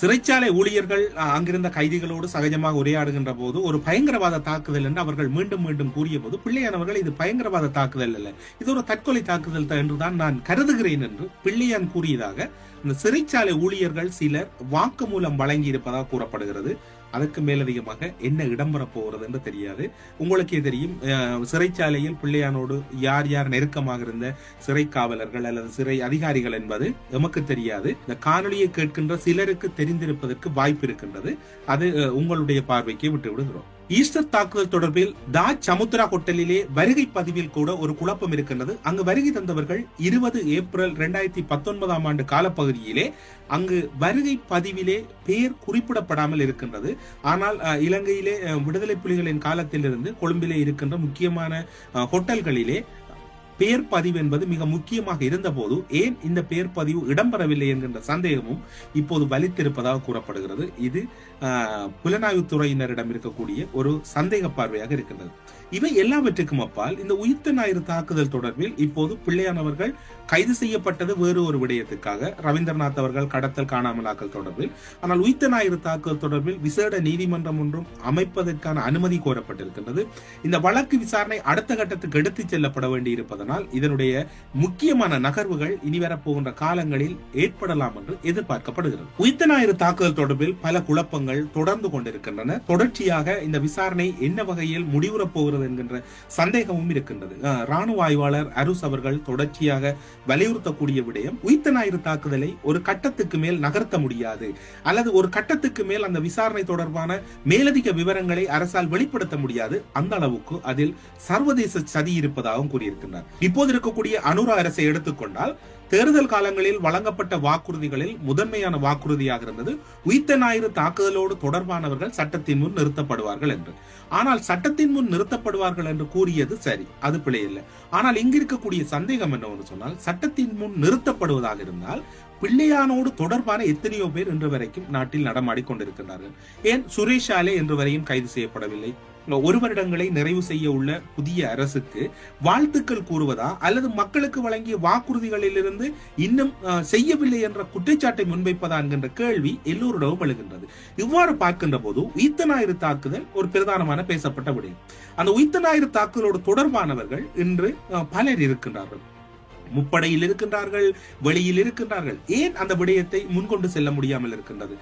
சிறைச்சாலை ஊழியர்கள் அங்கிருந்த கைதிகளோடு சகஜமாக உரையாடுகின்ற போது ஒரு பயங்கரவாத தாக்குதல் என்று அவர்கள் மீண்டும் மீண்டும் கூறிய போது பிள்ளையானவர்கள் இது பயங்கரவாத தாக்குதல் அல்ல. இது ஒரு தற்கொலை தாக்குதல் தான் என்றுதான் நான் கருதுகிறேன் என்று பிள்ளையான் கூறியதாக இந்த சிறைச்சாலை ஊழியர்கள் சிலர் வாக்குமூலம் வழங்கி இருப்பதாக கூறப்படுகிறது. அதற்கு மேலதிகமாக என்ன இடம் போகிறது என்று தெரியாது. உங்களுக்கே தெரியும் சிறைச்சாலையில் பிள்ளையானோடு யார் யார் நெருக்கமாக இருந்த சிறை காவலர்கள் அல்லது சிறை அதிகாரிகள் என்பது எமக்கு தெரியாது. இந்த காணொலியை கேட்கின்ற சிலருக்கு தெரிந்திருப்பதற்கு வாய்ப்பு இருக்கின்றது. அது உங்களுடைய பார்வைக்கு விட்டு விடுகிறோம் ஈஸ்டர் தாக்குதல் தொடர்பில் தாஜ் சமுத்ரா ஹோட்டலிலே வருகை பதிவில் கூட ஒரு குழப்பம் இருக்கின்றது. அங்கு வருகை தந்தவர்கள் இருபது ஏப்ரல் இரண்டாயிரத்தி பத்தொன்பதாம் ஆண்டு காலப்பகுதியிலே அங்கு வருகை பதிவிலே பெயர் குறிப்பிடப்படாமல் இருக்கின்றது. ஆனால் இலங்கையிலே விடுதலை புலிகளின் காலத்திலிருந்து கொழும்பிலே இருக்கின்ற முக்கியமான ஹோட்டல்களிலே பெயர் பதிவு என்பது மிக முக்கியமாக இருந்தபோது ஏன் இந்த பெயர் பதிவு இடம்பெறவில்லை என்கின்ற சந்தேகமும் இப்போது வலித்திருப்பதாக கூறப்படுகிறது. இது புலனாய்வு துறையினரிடம் இருக்கக்கூடிய ஒரு சந்தேக பார்வையாக இருக்கின்றது. இவை எல்லாவற்றுக்கும் அப்பால் இந்த உயிர்த்த ஞாயிறு தாக்குதல் தொடர்பில் இப்போது பிள்ளையானவர்கள் கைது செய்யப்பட்டது வேறு ஒரு விடயத்துக்காக. ரவீந்திரநாத் அவர்கள் கடத்தல் காணாமலாக்கல் தொடர்பில். ஆனால் உயிர்த்த ஞாயிறு தாக்குதல் தொடர்பில் விசேட நீதிமன்றம் ஒன்றும் அமைப்பதற்கான அனுமதி கோரப்பட்டிருக்கின்றது. இந்த வழக்கு விசாரணை அடுத்த கட்டத்துக்கு எடுத்துச் செல்லப்பட வேண்டி இருப்பதனால் இதனுடைய முக்கியமான நகர்வுகள் இனி வரப்போகின்ற காலங்களில் ஏற்படலாம் என்று எதிர்பார்க்கப்படுகிறது. உயிர்த்த ஞாயிறு தாக்குதல் தொடர்பில் பல குழப்பங்கள் தொடர்ந்து கொண்டிருக்கின்றன. தொடர்ச்சியாக இந்த விசாரணை என்ன வகையில் முடிவுறப் போகிறது இருக்கிறது என்கின்ற சந்தேகமும் இருக்கின்றது. ராணுவ ஆய்வாளர் அருஸ் அவர்கள் தொடர்ச்சியாக வலியுறுத்தக்கூடிய விடயம் உயிர்த்த ஞாயிறு தாக்குதலை ஒரு கட்டத்துக்கு மேல் நகர்த்த முடியாது. அல்லது ஒரு கட்டத்துக்கு மேல் அந்த விசாரணை தொடர்பான மேலதிக விவரங்களை அரசால் வெளிப்படுத்த முடியாது. அந்த அளவுக்கு அதில் சர்வதேச சதி இருப்பதாகவும் கூறியிருக்கின்றார். இப்போது இருக்கக்கூடிய அனுரா அரசை எடுத்துக்கொண்டால் தேர்தல் காலங்களில் வழங்கப்பட்ட வாக்குறுதிகளில் முதன்மையான வாக்குறுதியாக இருந்தது. உயிர்த்த ஞாயிறு தாக்குதலோடு தொடர்பானவர்கள் சட்டத்தின் முன் நிறுத்தப்படுவார்கள் என்று. ஆனால் சட்டத்தின் முன் நிறுத்தப்படுவார்கள் என்று கூறியது சரி அது பிழையில்லை. இல்லை ஆனால் இங்கு இருக்கக்கூடிய சந்தேகம் என்னவென்று சொன்னால் சட்டத்தின் முன் நிறுத்தப்படுவதாக இருந்தால் பிள்ளையானோடு தொடர்பான எத்தனையோ பேர் இன்று வரைக்கும் நாட்டில் நடமாடி கொண்டிருக்கிறார்கள் ஏன்? சுரேஷ் ஆலே இன்று வரையும் கைது செய்யப்படவில்லை. ஒரு வருடங்களை நிறைவு செய்ய உள்ள புதிய அரசுக்கு வாழ்த்துக்கள் கூறுவதா அல்லது மக்களுக்கு வழங்கிய வாக்குறுதிகளிலிருந்து இன்னும் செய்யவில்லை என்ற குற்றச்சாட்டை முன்வைப்பதா என்கின்ற கேள்வி எல்லோரிடமும் எழுகின்றது. இவ்வாறு பார்க்கின்ற போது உயிர்த்த ஞாயிறு தாக்குதல் ஒரு பிரதானமான பேசப்பட்ட விடயம் அந்த உயிர்த்த ஞாயிறு தாக்குதலோடு தொடர்பானவர்கள் இன்று பலர் இருக்கின்றார்கள். முப்படையில் இருக்கின்றார்கள் வெளியில் இருக்கின்றார்கள். ஏன் அந்த விடயத்தை முன்கொண்டு செல்ல முடியாமல் இருக்கின்றது?